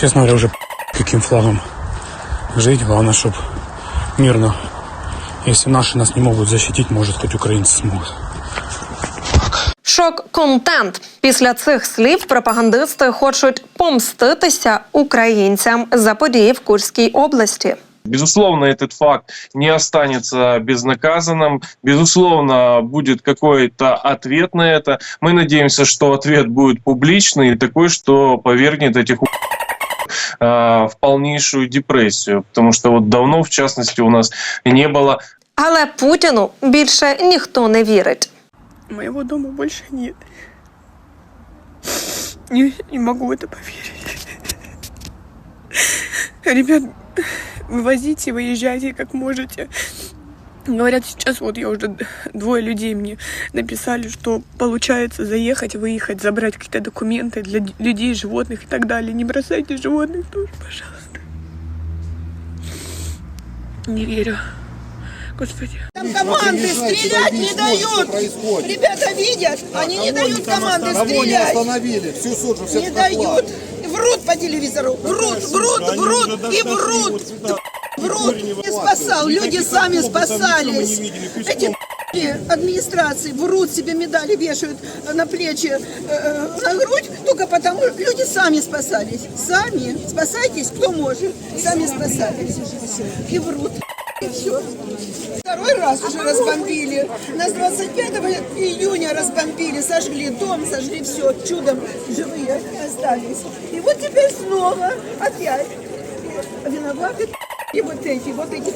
Честно говоря, уже каким флагом жить. Главное, чтобы мирно. Если наши нас не могут защитить, может, хоть украинцы смогут. Шок-контент. Після цих слів пропагандисти хочуть помститися українцям за події в Курській області. Безусловно, этот факт не останется безнаказанным. Безусловно, будет какой-то ответ на это. Мы надеемся, что ответ будет публичный и такой, что повергнет этих у- а, в полнейшую депрессию. Потому что вот давно, в частности, у нас не было Але Путіну більше ніхто не вірить. Моего дома больше нет. Не, не могу в это поверить. Ребят, вывозите, выезжайте как можете. Говорят, сейчас вот я уже двое людей мне написали, что получается заехать, выехать, забрать какие-то документы для людей, животных и так далее. Не бросайте животных тоже, пожалуйста. Не верю. Господи. Там команды стрелять не дают. Ребята видят, они не дают команды Кого не стрелять. остановили? Всю суджу, все Не дают. Врут по телевизору. Врут, врут, врут и врут. Врут. Не спасал. Люди сами спасались. Эти администрации врут себе медали вешают на плечи, э, э, на грудь, только потому люди сами спасались. Сами. Спасайтесь, кто может. Сами спасались. И врут. И все. Второй раз уже разбомбили. Нас 25 июня разбомбили, сожгли дом, сожгли все. Чудом живые остались. И вот теперь снова опять виноваты и вот эти, вот эти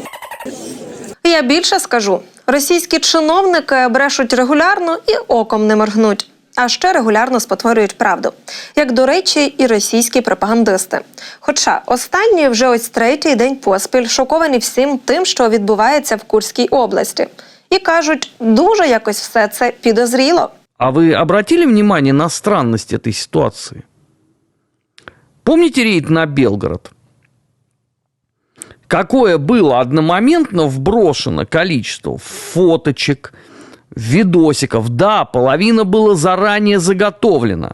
Я більше скажу: російські чиновники брешуть регулярно і оком не моргнуть. А ще регулярно спотворюють правду, як до речі, і російські пропагандисти. Хоча останні вже ось третій день поспіль шоковані всім тим, що відбувається в Курській області, і кажуть, дуже якось все це підозріло. А вы обратили внимание на странность этой ситуации? Помните рейд на Белгород? Какое было одномоментно вброшено количество фоточек, видосиков. Да, половина было заранее заготовлено.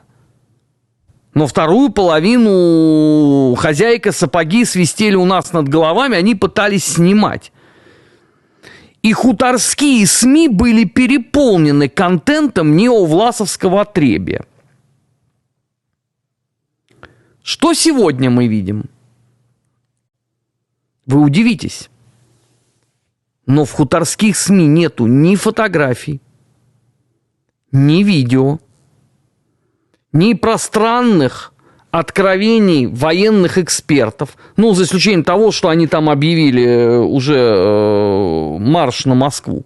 Но вторую половину хозяйка сапоги свистели у нас над головами, они пытались снимать. И хуторские СМИ были переполнены контентом неовласовского отребия. Что сегодня мы видим? Вы удивитесь. Но в хуторских СМИ нету ни фотографий, ни видео, ни пространных откровений военных экспертов. Ну, за исключением того, что они там объявили э, уже э, марш на Москву.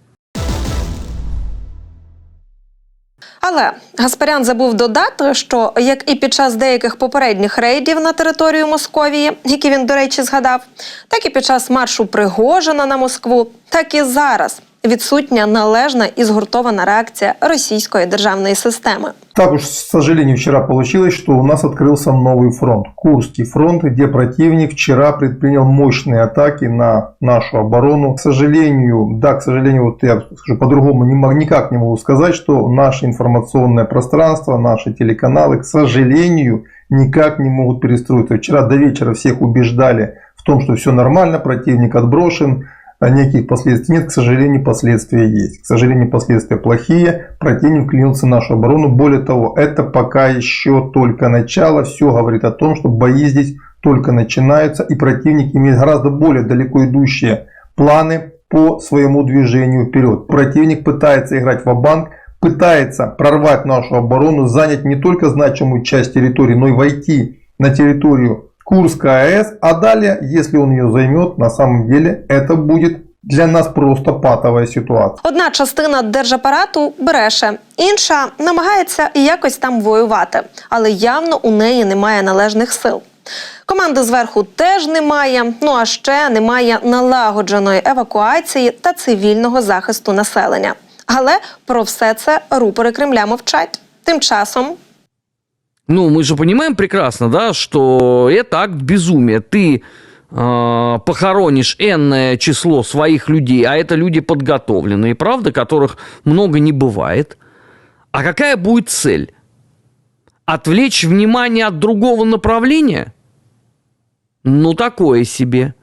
Але Гаспарян забув додати, що як і під час деяких попередніх рейдів на територію Московії, які він, до речі, згадав, так і під час маршу Пригожина на Москву, так і зараз відсутня належна і згуртована реакція російської державної системи. Так уж, к сожалению, вчера получилось, что у нас открылся новый фронт. Курский фронт, где противник вчера предпринял мощные атаки на нашу оборону. К сожалению, да, к сожалению, вот я скажу по-другому не мог, никак не могу сказать, что наше информационное пространство, наши телеканалы, к сожалению, никак не могут перестроиться. Вчера до вечера всех убеждали в том, что все нормально, противник отброшен, а никаких последствий нет. К сожалению, последствия есть. К сожалению, последствия плохие. Противник клинился в нашу оборону. Более того, это пока еще только начало. Все говорит о том, что бои здесь только начинаются. И противник имеет гораздо более далеко идущие планы по своему движению вперед. Противник пытается играть в банк пытается прорвать нашу оборону, занять не только значимую часть территории, но и войти на территорию Курская АЭС, а далее, если он ее займет, на самом деле это будет для нас просто патовая ситуация. Одна частина держапарату бреше, інша намагається якось там воювати, але явно у неї немає належних сил. Команди зверху теж немає. Ну а ще немає налагодженої евакуації та цивільного захисту населення. Але про все це рупори Кремля мовчать. Тим часом Ну, мы же понимаем прекрасно, да, что это акт безумия. Ты э, похоронишь энное число своих людей, а это люди подготовленные, правда, которых много не бывает. А какая будет цель? Отвлечь внимание от другого направления? Ну, такое себе.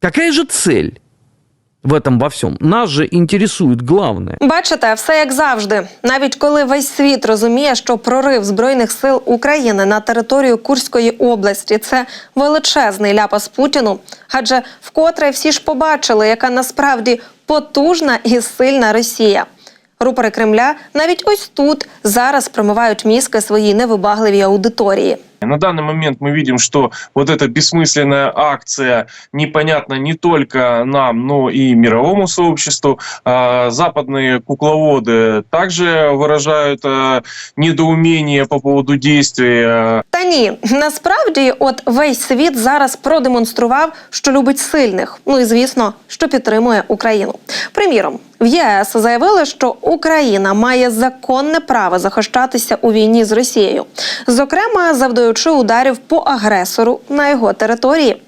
Какая же цель в этом во всем? Нас же интересует главное. Бачите, все як завжди. Навіть коли весь світ розуміє, що прорив збройних сил України на територію Курської області це величезний ляпас Путіну. Адже вкотре всі ж побачили, яка насправді потужна і сильна Росія Рупори Кремля навіть ось тут зараз промивають мізки своїй невибагливій аудиторії. На данный момент мы видим, что вот эта бессмысленная акция непонятна не только нам, но и мировому сообществу. А, Западные кукловоды также выражают а, недоумение по поводу действий а, Та ні, насправді, от весь світ зараз продемонстрував, що любить сильних. Ну і звісно, що підтримує Україну. Приміром, в ЄС заявили, що Україна має законне право захищатися у війні з Росією, зокрема завдаючи ударів по агресору на його території.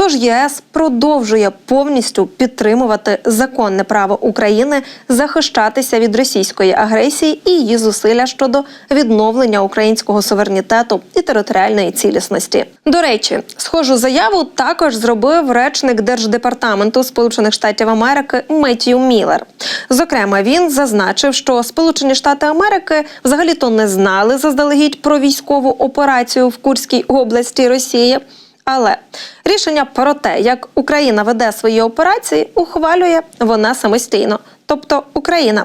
Тож ЄС продовжує повністю підтримувати законне право України захищатися від російської агресії і її зусилля щодо відновлення українського суверенітету і територіальної цілісності. До речі, схожу заяву також зробив речник Держдепартаменту Сполучених Штатів Америки Меттью Міллер. Зокрема, він зазначив, що Сполучені Штати Америки взагалі-то не знали заздалегідь про військову операцію в Курській області Росії. Але рішення про те, як Україна веде свої операції, ухвалює вона самостійно, тобто Україна.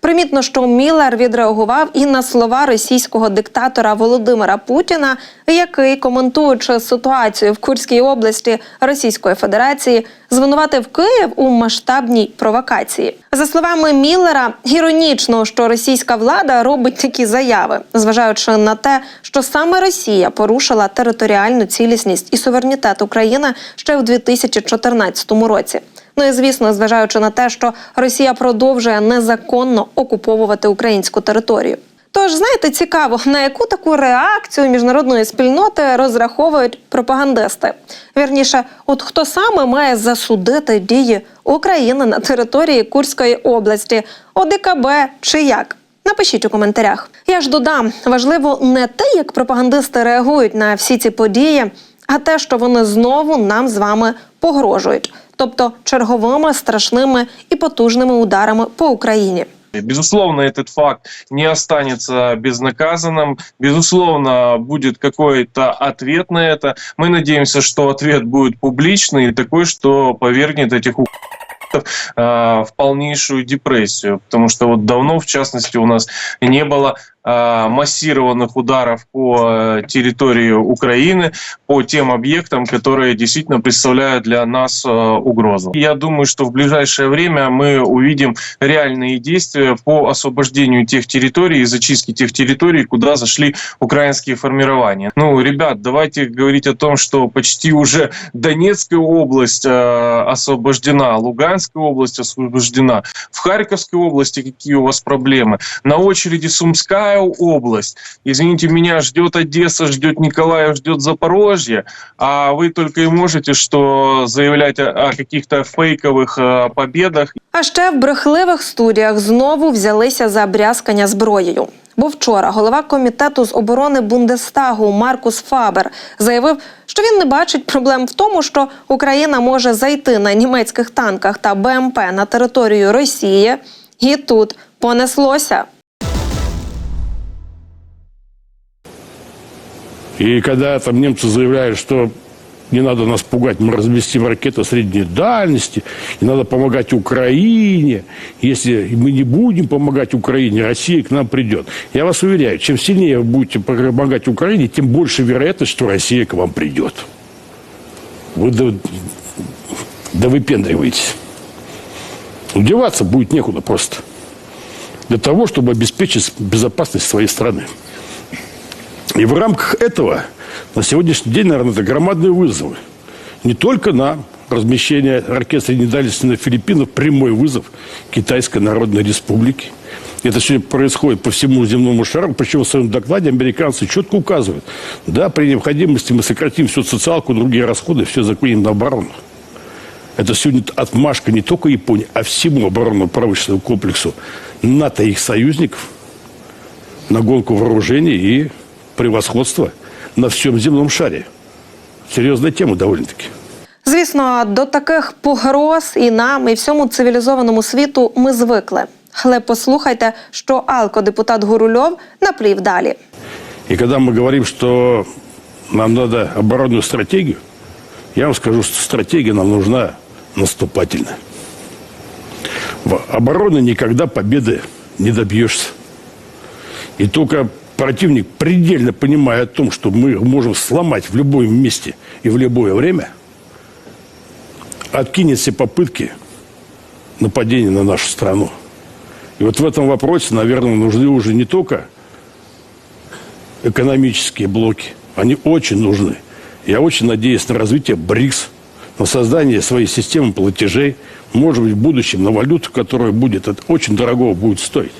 Примітно, що Міллер відреагував і на слова російського диктатора Володимира Путіна, який, коментуючи ситуацію в Курській області Російської Федерації, звинуватив Київ у масштабній провокації. За словами Міллера, іронічно, що російська влада робить такі заяви, зважаючи на те, що саме Росія порушила територіальну цілісність і суверенітет України ще в 2014 році. Ну і звісно, зважаючи на те, що Росія продовжує незаконно окуповувати українську територію. Тож, знаєте, цікаво, на яку таку реакцію міжнародної спільноти розраховують пропагандисти. Вірніше, от хто саме має засудити дії України на території Курської області, ОДКБ чи як? Напишіть у коментарях. Я ж додам, важливо не те, як пропагандисти реагують на всі ці події, а те, що вони знову нам з вами погрожують, тобто черговими страшними і потужними ударами по Україні. Безусловно, этот факт не останется безнаказанным. Безусловно, будет какой-то ответ на это. Мы надеемся, что ответ будет публичный и такой, что повергнет этих у- э, в полнейшую депрессию. Потому что вот давно, в частности, у нас не было э, массированных ударов по э, территории Украины, по тем объектам, которые действительно представляют для нас э, угрозу. Я думаю, что в ближайшее время мы увидим реальные действия по освобождению тех территорий и зачистке тех территорий, куда зашли украинские формирования. Ну, ребят, давайте говорить о том, что почти уже Донецкая область э, освобождена, Луганская область освобождена. В Харьковской области какие у вас проблемы? На очереди Сумская область. Извините меня, ждет Одесса, ждет Николаев, ждет Запорожье, а вы только и можете что заявлять о, о каких-то фейковых э, победах А ще в брехливих студіях знову взялися за брязкання зброєю. Бо вчора голова комітету з оборони Бундестагу Маркус Фабер заявив, що він не бачить проблем в тому, що Україна може зайти на німецьких танках та БМП на територію Росії, і тут понеслося. И когда там немцы заявляют, что не надо нас пугать, мы разместим ракеты средней дальности, и надо помогать Украине. Если мы не будем помогать Украине, Россия к нам придет. Я вас уверяю, чем сильнее вы будете помогать Украине, тем больше вероятность, что Россия к вам придет. Вы да, да выпендриваетесь. Деваться будет некуда просто. Для того, чтобы обеспечить безопасность своей страны. И в рамках этого на сегодняшний день, наверное, это громадные вызовы. Не только на размещение ракет средней дальности на Филиппинах, прямой вызов Китайской Народной Республики. Это сегодня происходит по всему земному шару. Причем в своем докладе американцы четко указывают, да, при необходимости мы сократим всю социалку, другие расходы, все закинем на оборону. Это сегодня отмашка не только Японии, а всему оборонно-промышленному комплексу НАТО и их союзников на гонку вооружений и превосходство на всем земном шаре. Серьезная тема довольно-таки. Звісно, до таких погроз і нам, і всьому цивілізованому світу ми звикли. Але послухайте, що алкодепутат Гурульов наплів далі. И когда мы говорим, что нам надо оборонную стратегию, я вам скажу, что стратегия нам нужна наступательная. В обороне никогда победы не добьешься. И только противник, предельно понимая о том, что мы можем сломать в любом месте и в любое время, откинет все попытки нападения на нашу страну. И вот в этом вопросе, наверное, нужны уже не только экономические блоки. Они очень нужны. Я очень надеюсь на развитие БРИКС, на создание своей системы платежей, может быть, в будущем на валюту, которая будет, это очень дорого будет стоить.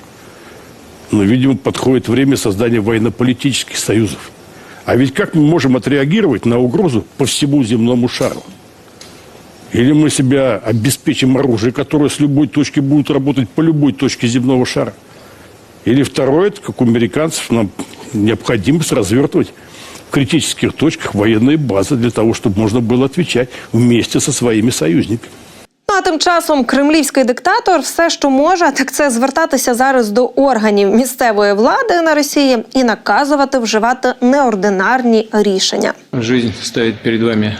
Но, видимо, подходит время создания военно-политических союзов. А ведь как мы можем отреагировать на угрозу по всему земному шару? Или мы себя обеспечим оружие, которое с любой точки будет работать по любой точке земного шара? Или второе, это, как у американцев, нам необходимость развертывать в критических точках военные базы для того, чтобы можно было отвечать вместе со своими союзниками. Ну а тим часом кремлівський диктатор все, що може, так це звертатися зараз до органів місцевої влади на Росії і наказувати вживати неординарні рішення. Жизнь ставит перед вами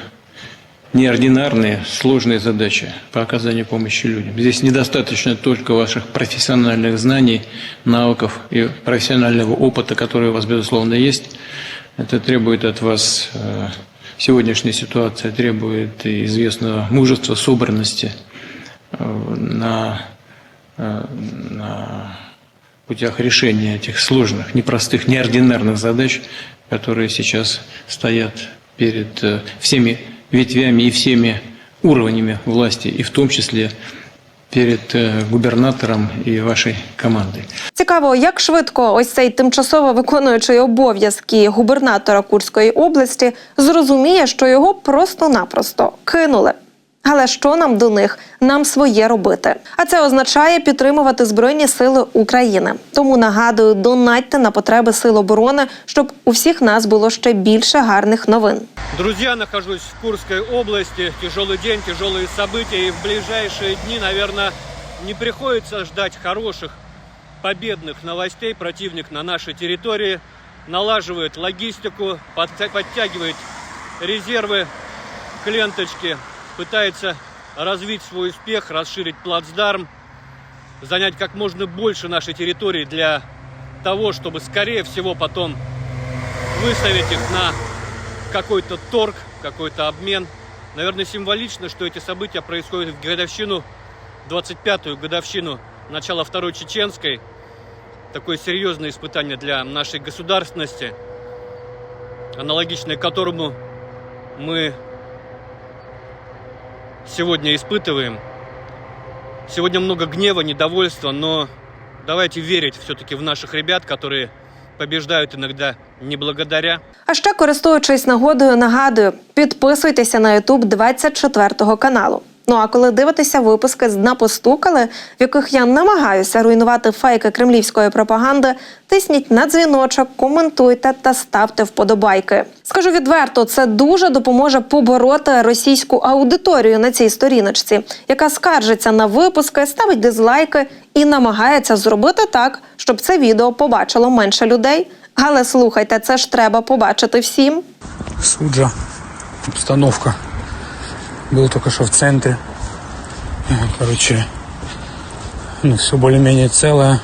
неординарные, сложные задачи по оказанию помощи людям. Здесь недостаточно только ваших профессиональных знаний, навыков и профессионального опыта, который у вас, безусловно, есть. Это требует от вас, э, сегодняшняя ситуация требует и известного мужества, собранности э, на, э, на путях решения этих сложных, непростых, неординарных задач, которые сейчас стоят перед э, всеми ветвями и всеми уровнями власти, и в том числе перед э, губернатором и вашей командой. Цікаво, як швидко ось цей тимчасово виконуючий обов'язки губернатора Курської області зрозуміє, що його просто-напросто кинули. Але що нам до них? Нам своє робити. А це означає підтримувати Збройні Сили України. Тому нагадую, донатьте на потреби сил оборони, щоб у всіх нас було ще більше гарних новин. Друзья, нахожусь в Курской области. Тяжелый день, тяжелые события. И в ближайшие дни, наверное, не приходится ждать хороших победных новостей. Противник на нашей территории налаживает логистику, подтя- подтягивает резервы к ленточке, Пытается развить свой успех, расширить плацдарм, занять как можно больше нашей территории для того, чтобы, скорее всего, потом выставить их на какой-то торг, какой-то обмен. Наверное, символично, что эти события происходят в годовщину, 25-ю годовщину начала Второй Чеченской. Такое серьезное испытание для нашей государственности, аналогичное которому мы сегодня испытываем. Сегодня много гнева, недовольства, но давайте верить все-таки в наших ребят, которые побеждают иногда не благодаря, А ще користуючись нагодою, нагадую, підписуйтеся на YouTube 24 каналу. Ну а коли дивитеся випуски з «Дна постукали, в яких я намагаюся руйнувати фейки кремлівської пропаганди, тисніть на дзвіночок, коментуйте та ставте вподобайки. Скажу відверто, це дуже допоможе побороти російську аудиторію на цій сторіночці, яка скаржиться на випуски, ставить дизлайки і намагається зробити так, щоб це відео побачило менше людей. Але слухайте, це ж треба побачити всім. Суджа, обстановка. Был только что в центре. Э, Короче, ну, все более-менее целое.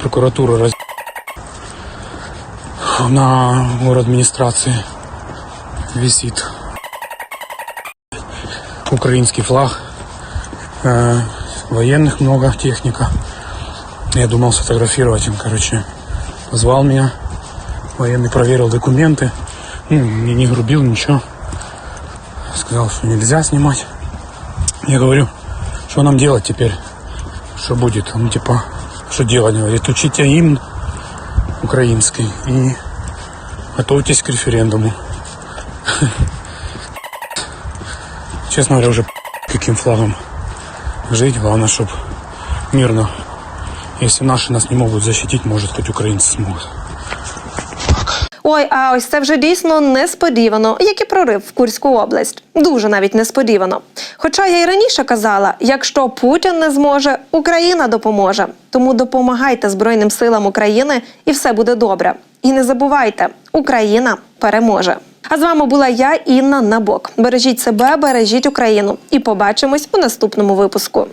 Прокуратура раз... на город администрации висит украинский флаг. Э, военных много, техника. Я думал сфотографировать им, короче. Позвал меня. Военный проверил документы. Ну, не, не грубил, ничего. Сказал, что нельзя снимать. Я говорю, что нам делать теперь? Что будет? Он типа, что делать? Говорит, учите гимн украинский и готовьтесь к референдуму. Честно говоря, уже каким флагом жить. Главное, чтобы мирно. Если наши нас не могут защитить, может, хоть украинцы смогут. Ой, а ось це вже дійсно несподівано, як і прорив в Курську область. Дуже навіть несподівано. Хоча я й раніше казала: якщо Путін не зможе, Україна допоможе. Тому допомагайте Збройним силам України, і все буде добре. І не забувайте, Україна переможе. А з вами була я, Інна Набок. Бережіть себе, бережіть Україну, і побачимось у наступному випуску.